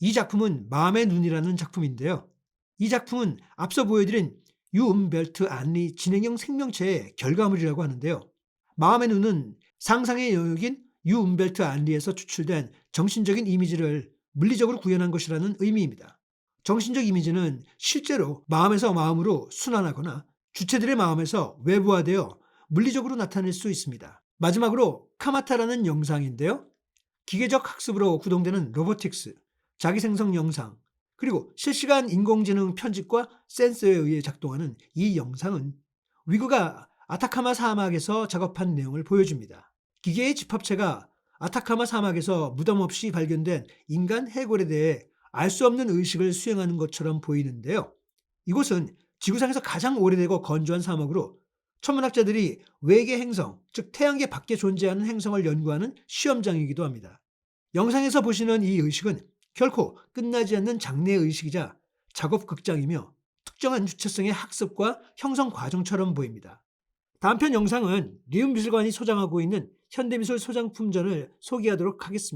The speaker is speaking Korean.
이 작품은 마음의 눈이라는 작품인데요. 이 작품은 앞서 보여드린 유음벨트 안리 진행형 생명체의 결과물이라고 하는데요. 마음의 눈은 상상의 영역인 유음벨트 안리에서 추출된 정신적인 이미지를 물리적으로 구현한 것이라는 의미입니다. 정신적 이미지는 실제로 마음에서 마음으로 순환하거나 주체들의 마음에서 외부화되어 물리적으로 나타낼 수 있습니다. 마지막으로 카마타라는 영상인데요. 기계적 학습으로 구동되는 로보틱스, 자기 생성 영상, 그리고 실시간 인공지능 편집과 센서에 의해 작동하는 이 영상은 위구가 아타카마 사막에서 작업한 내용을 보여줍니다. 기계의 집합체가 아타카마 사막에서 무덤 없이 발견된 인간 해골에 대해 알 수 없는 의식을 수행하는 것처럼 보이는데요. 이곳은 지구상에서 가장 오래되고 건조한 사막으로 천문학자들이 외계 행성, 즉 태양계 밖에 존재하는 행성을 연구하는 시험장이기도 합니다. 영상에서 보시는 이 의식은 결코 끝나지 않는 장래 의식이자 작업 극장이며 특정한 주체성의 학습과 형성 과정처럼 보입니다. 다음 편 영상은 리움 미술관이 소장하고 있는 현대미술 소장품전을 소개하도록 하겠습니다.